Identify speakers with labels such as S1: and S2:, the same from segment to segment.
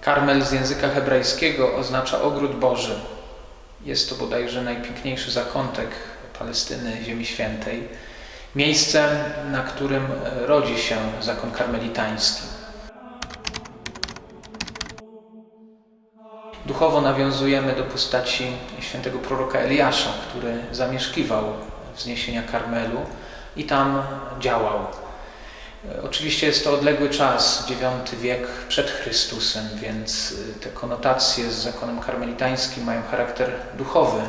S1: Karmel z języka hebrajskiego oznacza ogród Boży. Jest to bodajże najpiękniejszy zakątek Palestyny, Ziemi Świętej. Miejscem, na którym e, rodzi się zakon karmelitański. Duchowo nawiązujemy do postaci świętego proroka Eliasza, który zamieszkiwał wzniesienia Karmelu i tam działał. E, Oczywiście jest to odległy czas, IX wiek przed Chrystusem, więc y, te konotacje z zakonem karmelitańskim mają charakter duchowy.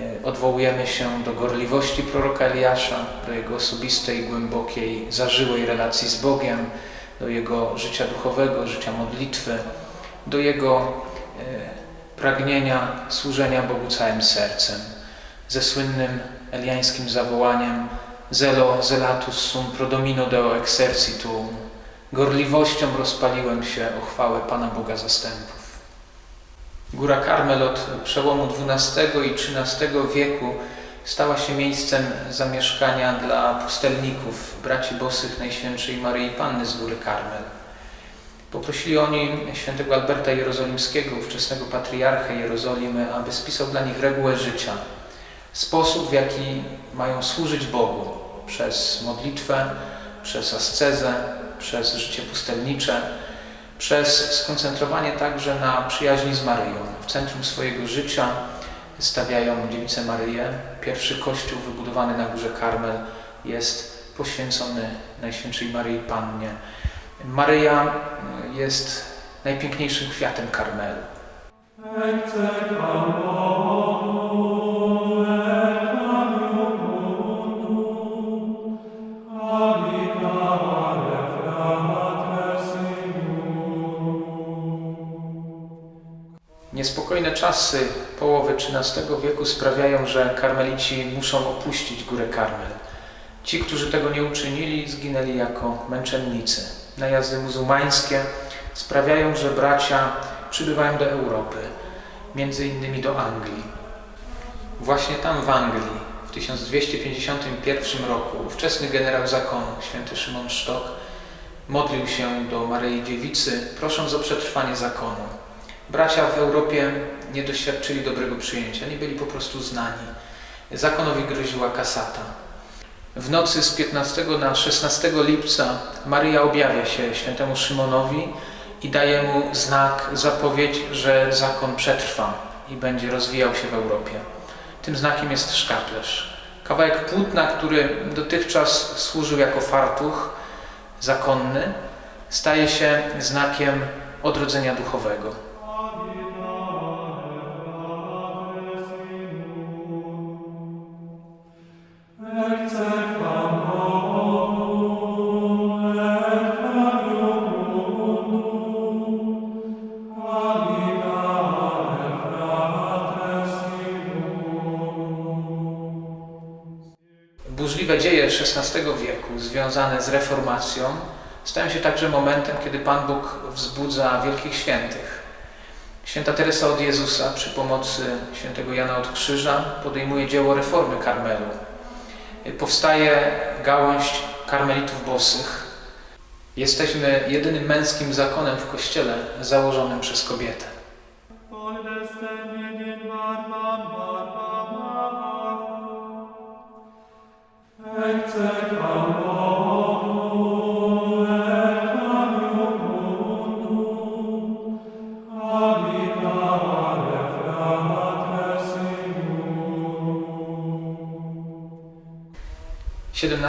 S1: Y, Odwołujemy się do gorliwości proroka Eliasza, do jego osobistej, głębokiej, zażyłej relacji z Bogiem, do jego życia duchowego, życia modlitwy, do jego y, pragnienia służenia Bogu całym sercem. Ze słynnym eliańskim zawołaniem Zelo zelatus sum pro domino deo exercitum. Gorliwością rozpaliłem się o chwałę Pana Boga zastępów. Góra Karmel od przełomu XII i XIII wieku stała się miejscem zamieszkania dla pustelników, braci bosych Najświętszej Maryi Panny z Góry Karmel. Poprosili oni świętego Alberta Jerozolimskiego, ówczesnego patriarchę Jerozolimy, aby spisał dla nich regułę życia, sposób w jaki mają służyć Bogu przez modlitwę, przez ascezę, przez życie pustelnicze, przez skoncentrowanie także na przyjaźni z Maryją. W centrum swojego życia stawiają Dziewicę Maryję. Pierwszy kościół wybudowany na górze Karmel jest poświęcony Najświętszej Maryi Pannie. Maryja jest najpiękniejszym kwiatem Karmelu. Niespokojne czasy połowy XIII wieku sprawiają, że karmelici muszą opuścić górę Karmel. Ci, którzy tego nie uczynili, zginęli jako męczennicy. Najazdy muzułmańskie sprawiają, że bracia przybywają do Europy, między innymi do Anglii. Właśnie tam w Anglii w 1251 roku ówczesny generał zakonu, święty Szymon Sztok, modlił się do Maryi Dziewicy, prosząc o przetrwanie zakonu. Bracia w Europie nie doświadczyli dobrego przyjęcia, nie byli po prostu znani. Zakonowi groziła kasata. W nocy z 15 na 16 lipca Maryja objawia się świętemu Szymonowi i daje mu znak, zapowiedź, że zakon przetrwa i będzie rozwijał się w Europie. Tym znakiem jest szkaplerz. Kawałek płótna, który dotychczas służył jako fartuch zakonny, staje się znakiem odrodzenia duchowego. XVI wieku związane z reformacją stają się także momentem, kiedy Pan Bóg wzbudza wielkich świętych. Święta Teresa od Jezusa przy pomocy świętego Jana od Krzyża podejmuje dzieło reformy Karmelu. Powstaje gałąź karmelitów bosych. Jesteśmy jedynym męskim zakonem w Kościele założonym przez kobietę.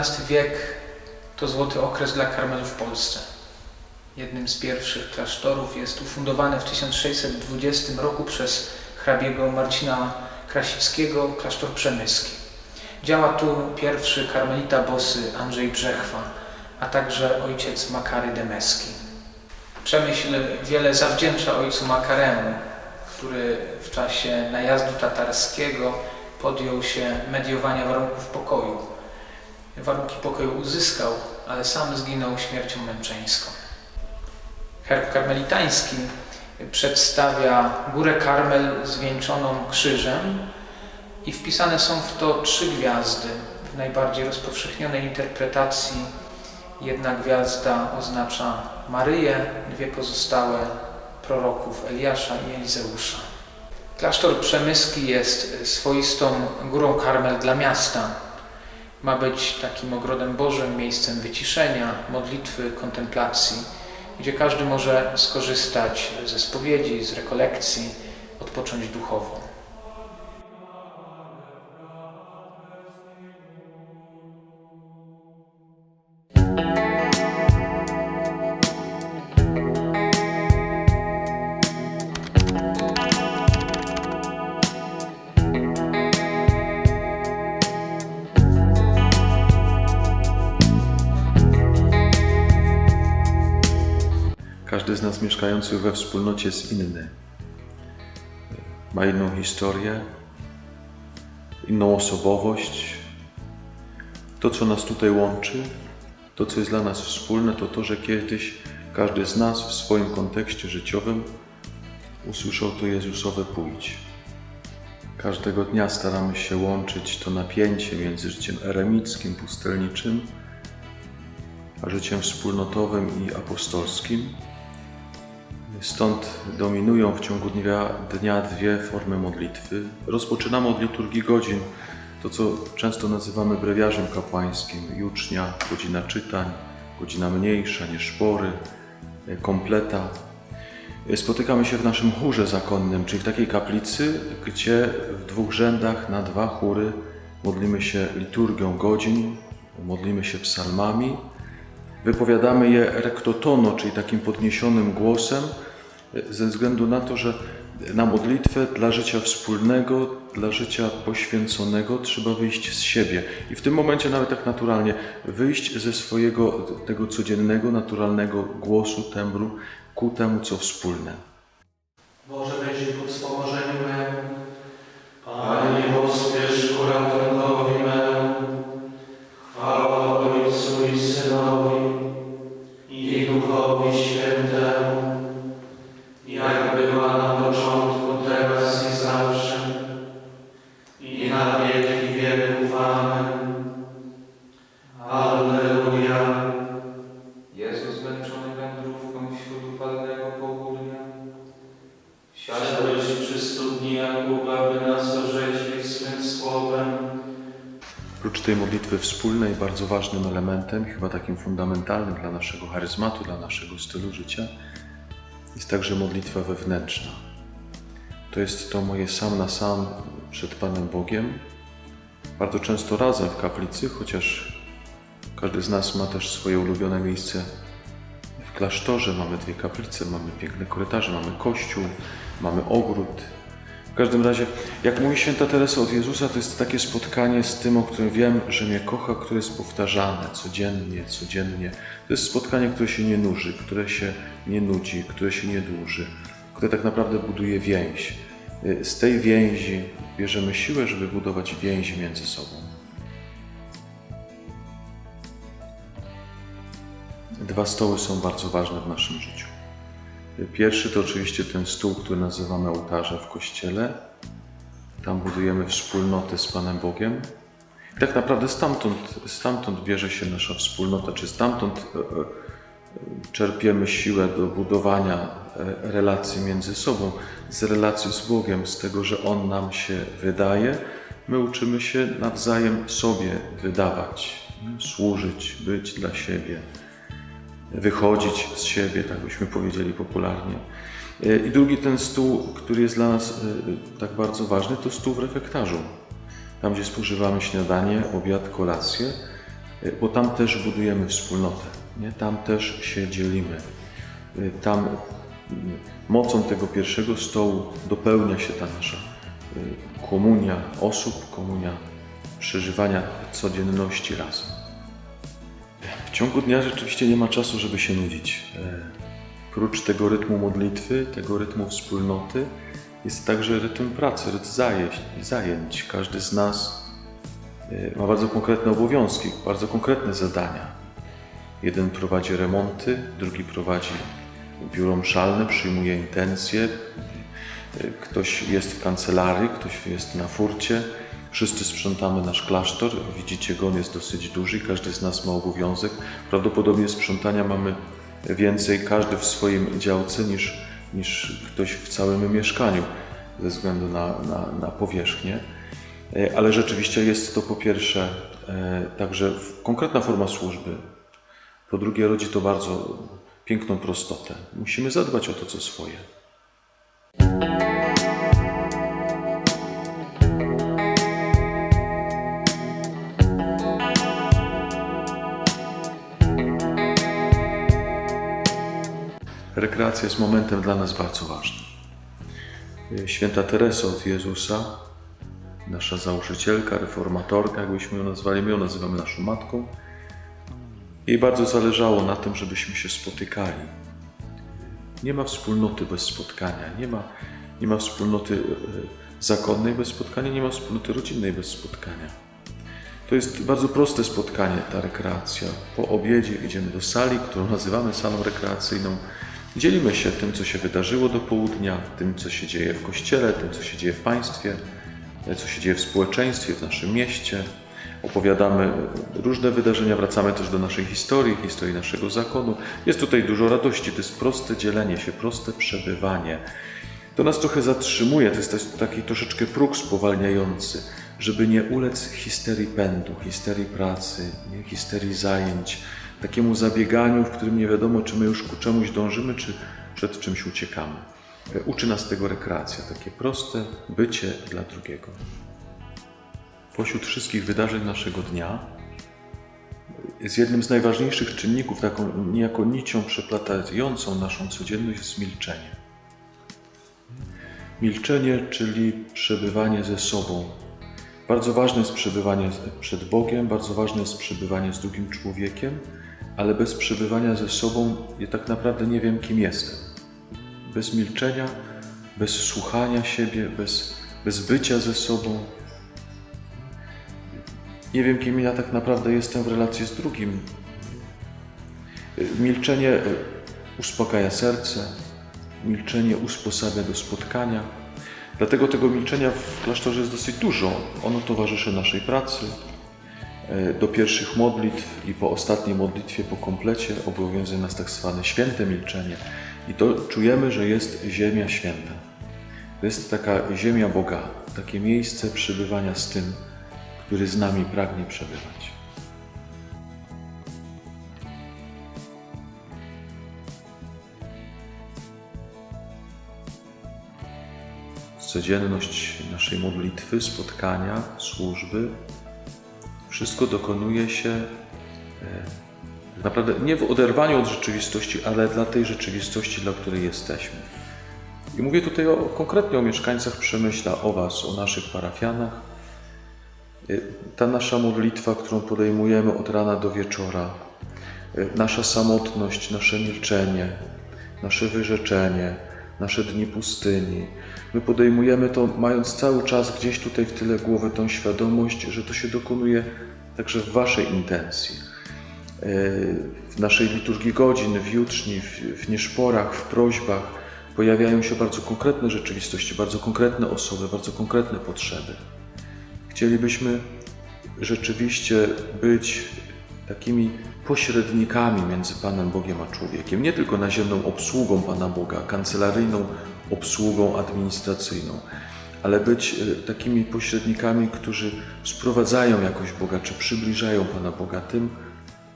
S1: XVII wiek to złoty okres dla Karmelu w Polsce. jednym z pierwszych klasztorów. Jest ufundowane w 1620 roku przez hrabiego Marcina Krasickiego klasztor przemyski. Działa tu pierwszy karmelita bosy Andrzej Brzechwa, a także ojciec Makary Demeski. Przemyśl wiele zawdzięcza ojcu Makaremu, który w czasie najazdu tatarskiego podjął się mediowania warunków pokoju. Warunki pokoju uzyskał, ale sam zginął śmiercią męczeńską. Herb karmelitański przedstawia górę Karmel zwieńczoną krzyżem i wpisane są w to trzy gwiazdy. W najbardziej rozpowszechnionej interpretacji jedna gwiazda oznacza Maryję, dwie pozostałe proroków Eliasza i Elizeusza. Klasztor Przemyski jest swoistą górą Karmel dla miasta. Ma być takim ogrodem Bożym, miejscem wyciszenia, modlitwy, kontemplacji, gdzie każdy może skorzystać ze spowiedzi, z rekolekcji, odpocząć duchowo.
S2: Każdy z nas mieszkających we wspólnocie jest inny. Ma inną historię, inną osobowość. To, co nas tutaj łączy, to, co jest dla nas wspólne, to to, że kiedyś każdy z nas w swoim kontekście życiowym usłyszał to Jezusowe pójdź. Każdego dnia staramy się łączyć to napięcie między życiem eremickim, pustelniczym, a życiem wspólnotowym i apostolskim. Stąd dominują w ciągu dnia, dnia dwie formy modlitwy. Rozpoczynamy od liturgii godzin, to co często nazywamy brewiarzem kapłańskim. Jucznia, godzina czytań, godzina mniejsza niż pory, kompleta. Spotykamy się w naszym chórze zakonnym, czyli w takiej kaplicy, gdzie w dwóch rzędach na dwa chóry modlimy się liturgią godzin, modlimy się psalmami, wypowiadamy je rektotono, czyli takim podniesionym głosem, ze względu na to, że na modlitwę dla życia wspólnego, dla życia poświęconego trzeba wyjść z siebie. I w tym momencie nawet tak naturalnie wyjść ze swojego tego codziennego, naturalnego głosu, tembru ku temu, co wspólne.
S1: Boże, weź ku wspomożeniu memu.
S3: Panie, pospiesz ku
S2: bardzo ważnym elementem, chyba takim fundamentalnym dla naszego charyzmatu, dla naszego stylu życia, jest także modlitwa wewnętrzna. To jest to moje sam na sam przed Panem Bogiem, bardzo często razem w kaplicy, chociaż każdy z nas ma też swoje ulubione miejsce w klasztorze. Mamy dwie kaplice, mamy piękne korytarze, mamy kościół, mamy ogród. W każdym razie, jak mówi święta Teresa od Jezusa, to jest takie spotkanie z tym, o którym wiem, że mnie kocha, które jest powtarzane codziennie, codziennie. To jest spotkanie, które się nie nuży, które się nie nudzi, które się nie dłuży, które tak naprawdę buduje więź. Z tej więzi bierzemy siłę, żeby budować więź między sobą. Dwa stoły są bardzo ważne w naszym życiu. Pierwszy to oczywiście ten stół, który nazywamy ołtarzem w kościele. Tam budujemy wspólnotę z Panem Bogiem. I tak naprawdę stamtąd, stamtąd bierze się nasza wspólnota, czy stamtąd e, e, czerpiemy siłę do budowania e, relacji między sobą, z relacji z Bogiem, z tego, że On nam się wydaje. My uczymy się nawzajem sobie wydawać, służyć, być dla siebie wychodzić z siebie, tak byśmy powiedzieli popularnie. I drugi ten stół, który jest dla nas e, tak bardzo ważny, to stół w refektarzu. Tam, gdzie spożywamy śniadanie, obiad, kolację, e, bo tam też budujemy wspólnotę. Nie? Tam też się dzielimy. tam mocą tego pierwszego stołu dopełnia się ta nasza komunia osób, komunia przeżywania codzienności razem. Ciągu dnia rzeczywiście nie ma czasu, żeby się nudzić. E, Prócz tego rytmu modlitwy, tego rytmu wspólnoty, jest także rytm pracy, rytm zajęć. zajęć. Każdy z nas e, ma bardzo konkretne obowiązki, bardzo konkretne zadania. Jeden prowadzi remonty, drugi prowadzi biuro mszalne, przyjmuje intencje, e, ktoś jest w kancelarii, ktoś jest na furcie. Wszyscy sprzątamy nasz klasztor. Widzicie go, on jest dosyć duży, każdy z nas ma obowiązek. Prawdopodobnie sprzątania mamy więcej, każdy w swoim działce, niż, niż ktoś w całym mieszkaniu, ze względu na, na, na powierzchnię. E, Ale rzeczywiście jest to po pierwsze e, także konkretna forma służby. Po drugie, rodzi to bardzo piękną prostotę. Musimy zadbać o to, co swoje. Rekreacja jest momentem dla nas bardzo ważnym. Święta Teresa od Jezusa, nasza założycielka, reformatorka, jakbyśmy ją nazwali, my ją nazywamy naszą matką. Jej bardzo zależało na tym, żebyśmy się spotykali. Nie ma wspólnoty bez spotkania, nie ma, nie ma wspólnoty e, zakonnej bez spotkania, nie ma wspólnoty rodzinnej bez spotkania. To jest bardzo proste spotkanie, ta rekreacja. Po obiedzie idziemy do sali, którą nazywamy salą rekreacyjną. Dzielimy się tym, co się wydarzyło do południa, tym, co się dzieje w kościele, tym, co się dzieje w państwie, co się dzieje w społeczeństwie, w naszym mieście. Opowiadamy różne wydarzenia, wracamy też do naszej historii, historii naszego zakonu. Jest tutaj dużo radości, to jest proste dzielenie się, proste przebywanie. To nas trochę zatrzymuje, to jest taki troszeczkę próg spowalniający, żeby nie ulec histerii pędu, histerii pracy, histerii zajęć, takiemu zabieganiu, w którym nie wiadomo, czy my już ku czemuś dążymy, czy przed czymś uciekamy. E, Uczy nas tego rekreacja, takie proste bycie dla drugiego. Pośród wszystkich wydarzeń naszego dnia jest jednym z najważniejszych czynników, taką niejako nicią przeplatającą naszą codzienność jest milczenie. Milczenie, czyli przebywanie ze sobą. Bardzo ważne jest przebywanie przed Bogiem, bardzo ważne jest przebywanie z drugim człowiekiem, ale bez przebywania ze sobą ja tak naprawdę nie wiem, kim jestem. Bez milczenia, bez słuchania siebie, bez, bez bycia ze sobą. Nie wiem, kim ja tak naprawdę jestem w relacji z drugim. Milczenie e, uspokaja serce, milczenie usposabia do spotkania. Dlatego tego milczenia w klasztorze jest dosyć dużo. Ono towarzyszy naszej pracy. E, Do pierwszych modlitw i po ostatniej modlitwie, po komplecie obowiązuje nas tak zwane święte milczenie. I to czujemy, że jest ziemia święta. To jest taka ziemia Boga, takie miejsce przebywania z tym, który z nami pragnie przebywać. Codzienność naszej modlitwy, spotkania, służby, wszystko dokonuje się e, naprawdę nie w oderwaniu od rzeczywistości, ale dla tej rzeczywistości, dla której jesteśmy. I mówię tutaj o, konkretnie o mieszkańcach Przemyśla, o Was, o naszych parafianach. E, Ta nasza modlitwa, którą podejmujemy od rana do wieczora, e, nasza samotność, nasze milczenie, nasze wyrzeczenie, nasze dni pustyni. My podejmujemy to, mając cały czas gdzieś tutaj w tyle głowy tą świadomość, że to się dokonuje także w Waszej intencji. E, W naszej liturgii godzin, w jutrzni, w, nieszporach, w prośbach pojawiają się bardzo konkretne rzeczywistości, bardzo konkretne osoby, bardzo konkretne potrzeby. Chcielibyśmy rzeczywiście być takimi pośrednikami między Panem Bogiem a człowiekiem, nie tylko naziemną obsługą Pana Boga, kancelaryjną obsługą administracyjną, ale być e, takimi pośrednikami, którzy sprowadzają jakoś Boga, czy przybliżają Pana Boga tym,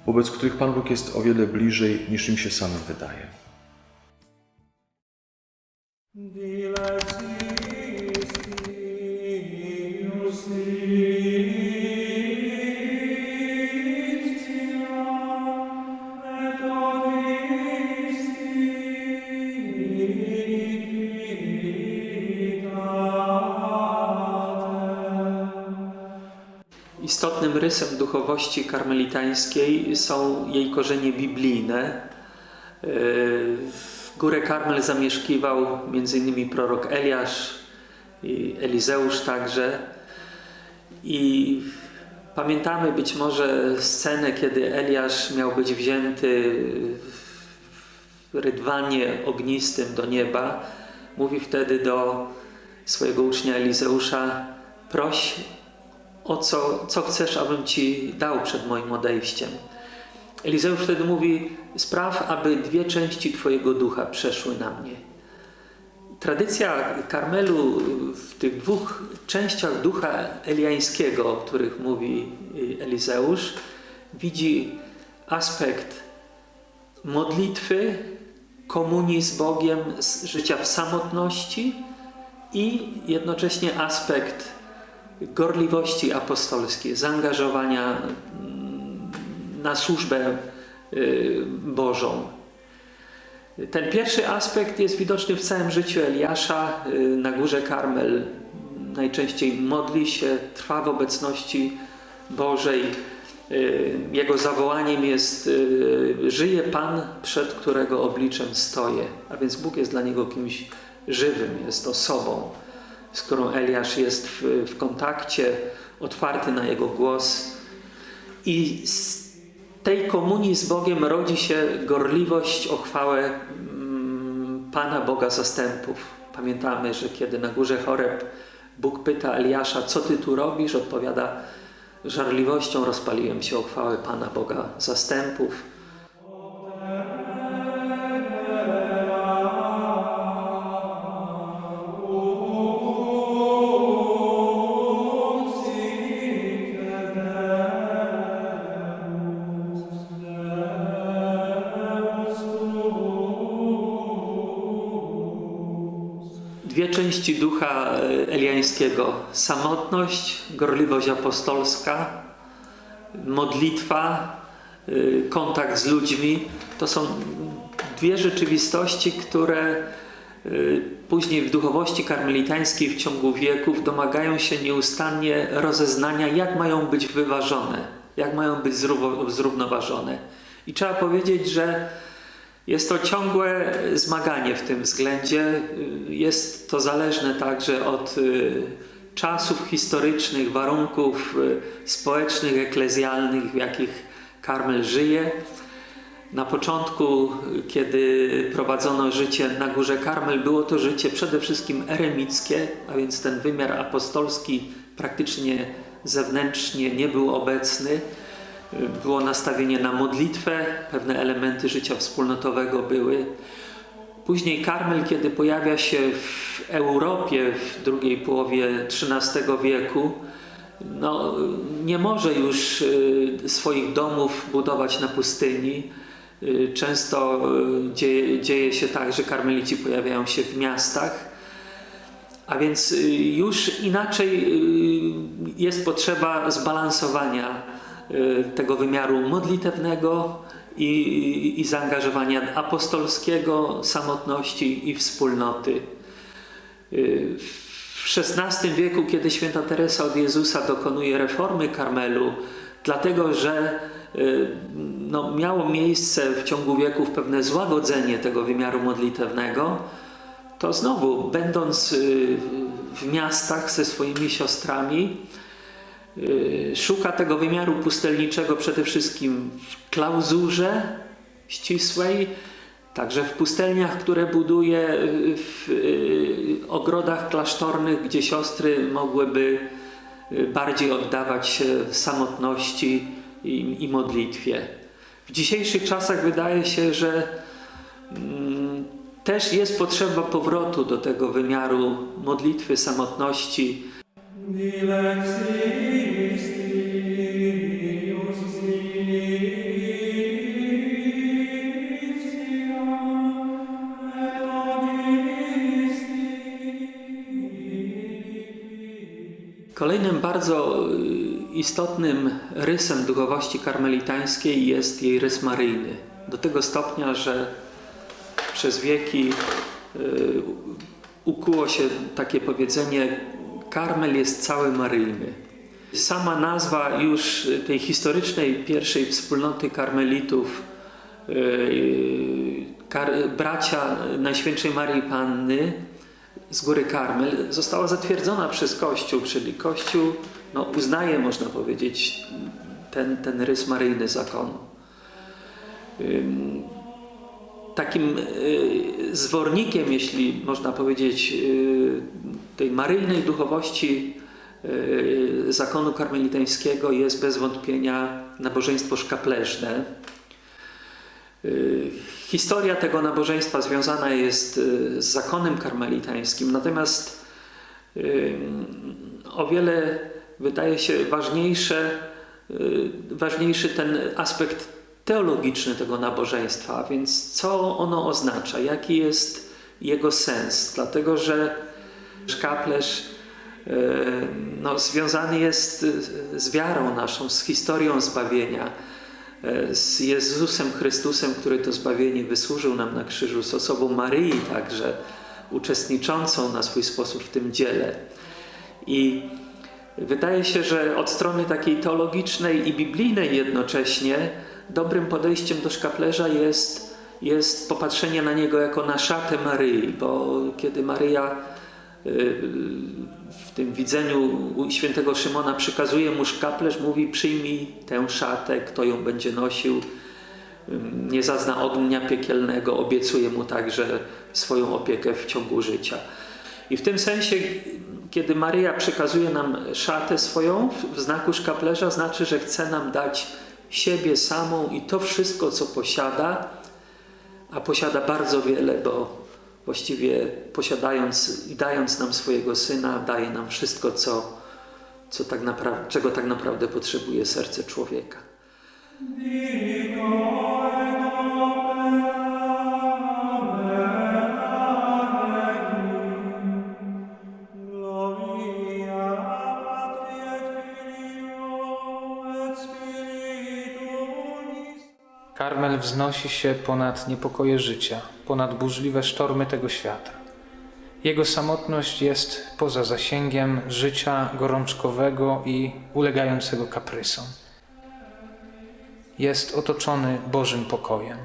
S2: wobec których Pan Bóg jest o wiele bliżej niż im się samym wydaje.
S4: Rysem duchowości karmelitańskiej są jej korzenie biblijne. Yy, W górę Karmel zamieszkiwał m.in. prorok Eliasz i Elizeusz także. I pamiętamy być może scenę, kiedy Eliasz miał być wzięty w rydwanie ognistym do nieba. Mówi wtedy do swojego ucznia Elizeusza: Proś o co, co chcesz, abym ci dał przed moim odejściem. Elizeusz wtedy mówi: Spraw, aby dwie części Twojego ducha przeszły na mnie. Tradycja Karmelu w tych dwóch częściach ducha eliańskiego, o których mówi y, Elizeusz, widzi aspekt modlitwy, komunii z Bogiem, z życia w samotności i jednocześnie aspekt gorliwości apostolskiej, zaangażowania mm, na służbę y, Bożą. Ten pierwszy aspekt jest widoczny w całym życiu Eliasza. Y, Na górze Karmel najczęściej modli się, trwa w obecności Bożej. Y, Jego zawołaniem jest: Żyje Pan, przed którego obliczem stoję. A więc Bóg jest dla niego kimś żywym, jest osobą, którą Eliasz jest w, w kontakcie, otwarty na jego głos. I z tej komunii z Bogiem rodzi się gorliwość o chwałę mm, Pana Boga zastępów. Pamiętamy, że kiedy na górze Choreb Bóg pyta Eliasza, co ty tu robisz? Odpowiada, żarliwością rozpaliłem się o chwałę Pana Boga zastępów. Ducha eliańskiego: samotność, gorliwość apostolska, modlitwa, y, kontakt z ludźmi. To są dwie rzeczywistości, które y, później w duchowości karmelitańskiej w ciągu wieków domagają się nieustannie rozeznania, jak mają być wyważone, jak mają być zrówno- zrównoważone. I trzeba powiedzieć, że jest to ciągłe zmaganie w tym względzie. Jest to zależne także od y, czasów historycznych, warunków y, społecznych, eklezjalnych, w jakich Karmel żyje. Na początku, kiedy prowadzono życie na górze Karmel, było to życie przede wszystkim eremickie, a więc ten wymiar apostolski praktycznie zewnętrznie nie był obecny było nastawienie na modlitwę, pewne elementy życia wspólnotowego były. Później Karmel, kiedy pojawia się w Europie w drugiej połowie XIII wieku, no, nie może już y, swoich domów budować na pustyni. Y, Często y, dzieje, dzieje się tak, że karmelici pojawiają się w miastach. A więc już inaczej jest potrzeba zbalansowania tego wymiaru modlitewnego i, i zaangażowania apostolskiego, samotności i wspólnoty. Y, W XVI wieku, kiedy święta Teresa od Jezusa dokonuje reformy Karmelu, dlatego że y, no, miało miejsce w ciągu wieków pewne złagodzenie tego wymiaru modlitewnego, to znowu, będąc y, w miastach ze swoimi siostrami, y, szuka tego wymiaru pustelniczego przede wszystkim w klauzurze ścisłej, także w pustelniach, które buduje, y, w y, ogrodach klasztornych, gdzie siostry mogłyby y, bardziej oddawać się samotności i, i modlitwie. W dzisiejszych czasach wydaje się, że mm, też jest potrzeba powrotu do tego wymiaru modlitwy, samotności. Kolejnym bardzo y, istotnym rysem duchowości karmelitańskiej jest jej rys maryjny. Do tego stopnia, że przez wieki y, ukuło się takie powiedzenie: Karmel jest cały maryjny. Sama nazwa już tej historycznej pierwszej wspólnoty karmelitów, yy, kar, bracia Najświętszej Marii Panny z góry Karmel, została zatwierdzona przez Kościół, czyli Kościół no, uznaje, można powiedzieć, ten, ten rys maryjny zakonu. Takim y, zwornikiem, jeśli można powiedzieć, y, tej maryjnej duchowości zakonu karmelitańskiego jest bez wątpienia nabożeństwo szkapleżne. Y, Historia tego nabożeństwa związana jest y, z zakonem karmelitańskim, natomiast y, o wiele wydaje się ważniejsze, y, ważniejszy ten aspekt teologiczny tego nabożeństwa, więc co ono oznacza, jaki jest jego sens, dlatego że szkaplerz y, no, związany jest y, z wiarą naszą, z historią zbawienia, y, z Jezusem Chrystusem, który to zbawienie wysłużył nam na krzyżu, z osobą Maryi także, uczestniczącą na swój sposób w tym dziele. I wydaje się, że od strony takiej teologicznej i biblijnej jednocześnie dobrym podejściem do szkaplerza jest, jest popatrzenie na niego jako na szatę Maryi, bo kiedy Maryja y, w tym widzeniu świętego Szymona przykazuje mu szkaplerz, mówi przyjmij tę szatę, kto ją będzie nosił, nie zazna ognia piekielnego, obiecuje mu także swoją opiekę w ciągu życia. I w tym sensie, kiedy Maryja przekazuje nam szatę swoją w znaku szkaplerza, znaczy, że chce nam dać siebie samą i to wszystko, co posiada, a posiada bardzo wiele, bo właściwie posiadając i dając nam swojego syna, daje nam wszystko, co, co tak naprawdę, czego tak naprawdę potrzebuje serce człowieka.
S1: Karmel wznosi się ponad niepokoje życia, ponad burzliwe sztormy tego świata. Jego samotność jest poza zasięgiem życia gorączkowego i ulegającego kaprysom. Jest otoczony Bożym pokojem.